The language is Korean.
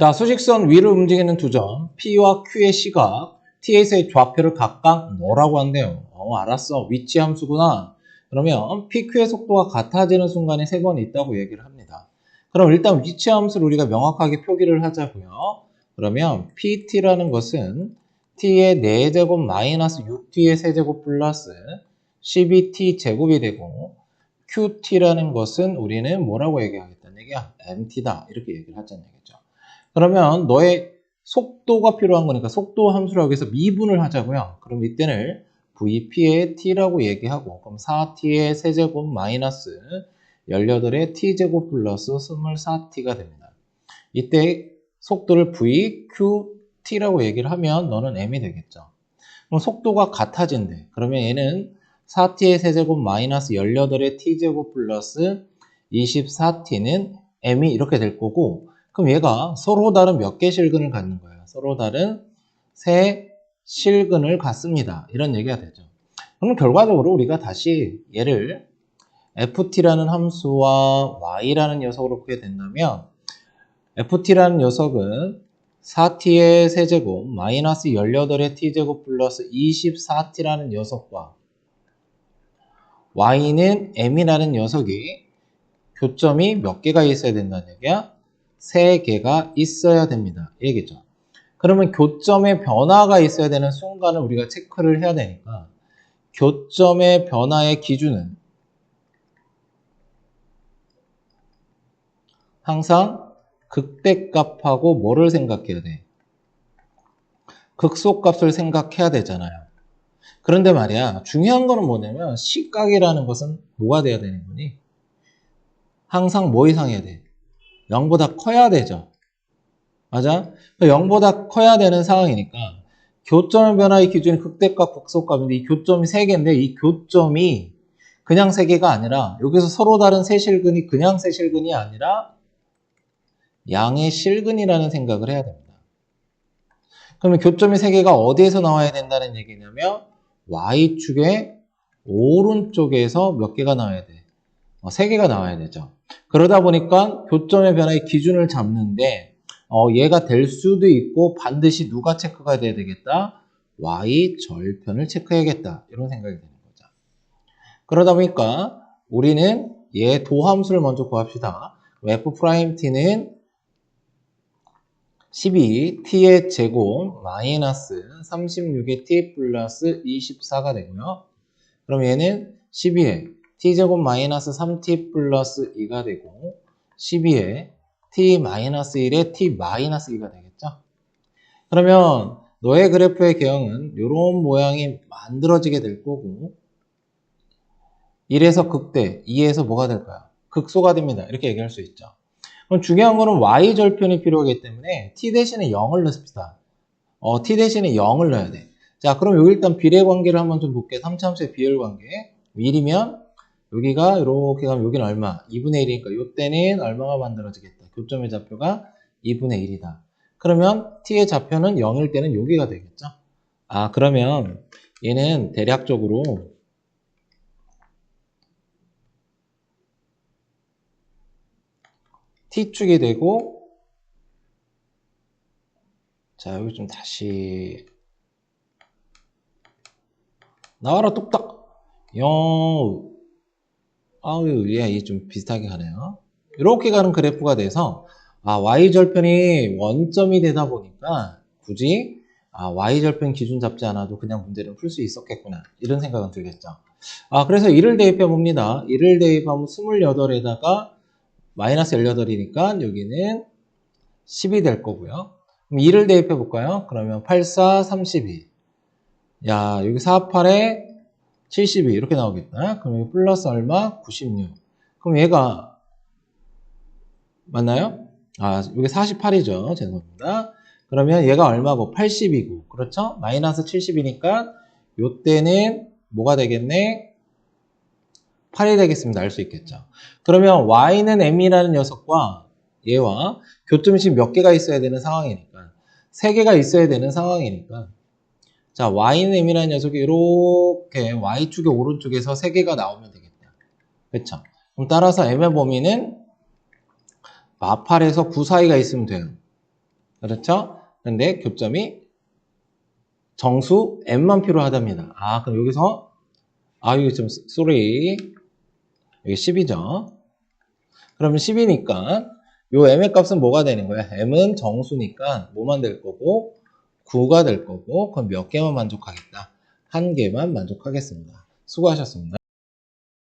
자, 수직선 위를 움직이는 두 점, P와 Q의 시각, T에서의 좌표를 각각 뭐라고 한대요? 어, 알았어. 위치 함수구나. 그러면 PQ의 속도가 같아지는 순간이 세 번 있다고 얘기를 합니다. 그럼 일단 위치 함수를 우리가 명확하게 표기를 하자고요. 그러면 PT라는 것은 T의 4제곱 마이너스 6T의 세제곱 플러스 12T 제곱이 되고 QT라는 것은 우리는 뭐라고 얘기하겠다는 얘기야? MT다. 이렇게 얘기를 하자는 얘기죠. 그러면 너의 속도가 필요한 거니까 속도 함수라고 해서 미분을 하자고요. 그럼 이때는 VP의 T라고 얘기하고 그럼 4T의 세제곱 마이너스 18의 T제곱 플러스 24T가 됩니다. 이때 속도를 VQT라고 얘기를 하면 너는 M이 되겠죠. 그럼 속도가 같아진대. 그러면 얘는 4T의 세제곱 마이너스 18의 T제곱 플러스 24T는 M이 이렇게 될 거고 그럼 얘가 서로 다른 몇 개 실근을 갖는 거예요. 서로 다른 세 실근을 갖습니다. 이런 얘기가 되죠. 그럼 결과적으로 우리가 다시 얘를 ft라는 함수와 y라는 녀석으로 크게 된다면 ft라는 녀석은 4t의 세제곱 마이너스 18의 t제곱 플러스 24t라는 녀석과 y는 m이라는 녀석이 교점이 몇 개가 있어야 된다는 얘기야? 세 개가 있어야 됩니다. 얘기죠. 그러면 교점의 변화가 있어야 되는 순간을 우리가 체크를 해야 되니까 교점의 변화의 기준은 항상 극대값하고 뭐를 생각해야 돼? 극소값을 생각해야 되잖아요. 그런데 말이야 중요한 거는 뭐냐면 시각이라는 것은 뭐가 돼야 되는 거니? 항상 뭐 이상해야 돼? 0보다 커야 되죠. 맞아? 0보다 커야 되는 상황이니까 교점의 변화의 기준이 극대값, 극소값인데 이 교점이 3개인데 이 교점이 그냥 3개가 아니라 여기서 서로 다른 세 실근이 그냥 세 실근이 아니라 양의 실근이라는 생각을 해야 됩니다. 그러면 교점이 3개가 어디에서 나와야 된다는 얘기냐면 Y축의 오른쪽에서 몇 개가 나와야 돼? 어, 3개가 나와야 되죠. 그러다 보니까 교점의 변화의 기준을 잡는데 어, 얘가 될 수도 있고 반드시 누가 체크가 돼야 되겠다? y 절편을 체크해야겠다. 이런 생각이 드는 거죠. 그러다 보니까 우리는 얘 도함수를 먼저 구합시다. f't는 12t의 제곱 마이너스 36의 t 플러스 24가 되고요. 그럼 얘는 12의 t제곱 마이너스 3t 플러스 2가 되고 12에 t 마이너스 1에 t 마이너스 2가 되겠죠. 그러면 너의 그래프의 개형은 이런 모양이 만들어지게 될 거고 1에서 극대, 2에서 뭐가 될까요? 극소가 됩니다. 이렇게 얘기할 수 있죠. 그럼 중요한 거는 y절편이 필요하기 때문에 t 대신에 0을 넣습니다. 어, t 대신에 0을 넣어야 돼. 자, 그럼 여기 일단 비례 관계를 한번 좀 볼게요. 3차함수의 비율 관계. 1이면 여기가 이렇게 가면 여기는 얼마? 2분의 1이니까 이때는 얼마가 만들어지겠다. 교점의 좌표가 2분의 1이다. 그러면 t의 좌표는 0일 때는 여기가 되겠죠. 아 그러면 얘는 대략적으로 t축이 되고 자 여기 좀 다시 나와라 뚝딱 영 아우 얘좀 비슷하게 가네요. 이렇게 가는 그래프가 돼서 아, y절편이 원점이 되다 보니까 굳이 아, y절편 기준 잡지 않아도 그냥 문제를 풀 수 있었겠구나. 이런 생각은 들겠죠. 아 그래서 1을 대입해 봅니다. 1을 대입하면 28에다가 마이너스 18이니까 여기는 10이 될 거고요. 그럼 2를 대입해 볼까요? 그러면 8, 4, 32 야, 여기 4, 8에 72 이렇게 나오겠다. 그럼 여기 플러스 얼마? 96. 그럼 얘가 맞나요? 아, 여기 48이죠. 죄송합니다. 그러면 얘가 얼마고? 80이고. 그렇죠? 마이너스 70이니까 요때는 뭐가 되겠네? 8이 되겠습니다. 알 수 있겠죠. 그러면 y는 m이라는 녀석과 얘와 지금 몇 개가 있어야 되는 상황이니까 3개가 있어야 되는 상황이니까 자, y는 m이라는 녀석이 이렇게 y축의 오른쪽에서 3개가 나오면 되겠다. 그쵸? 그럼 따라서 m의 범위는 마팔에서 9 사이가 있으면 돼요. 그렇죠? 근데 교점이 정수 m만 필요하답니다. 아, 그럼 여기서 아, 이거 좀 쏘리. 여기 10이죠. 그러면 10이니까 요 m의 값은 뭐가 되는 거야? m은 정수니까 뭐만 될 거고 9가 될 거고 그럼 몇 개만 만족하겠다? 한 개만 만족하겠습니다. 수고하셨습니다.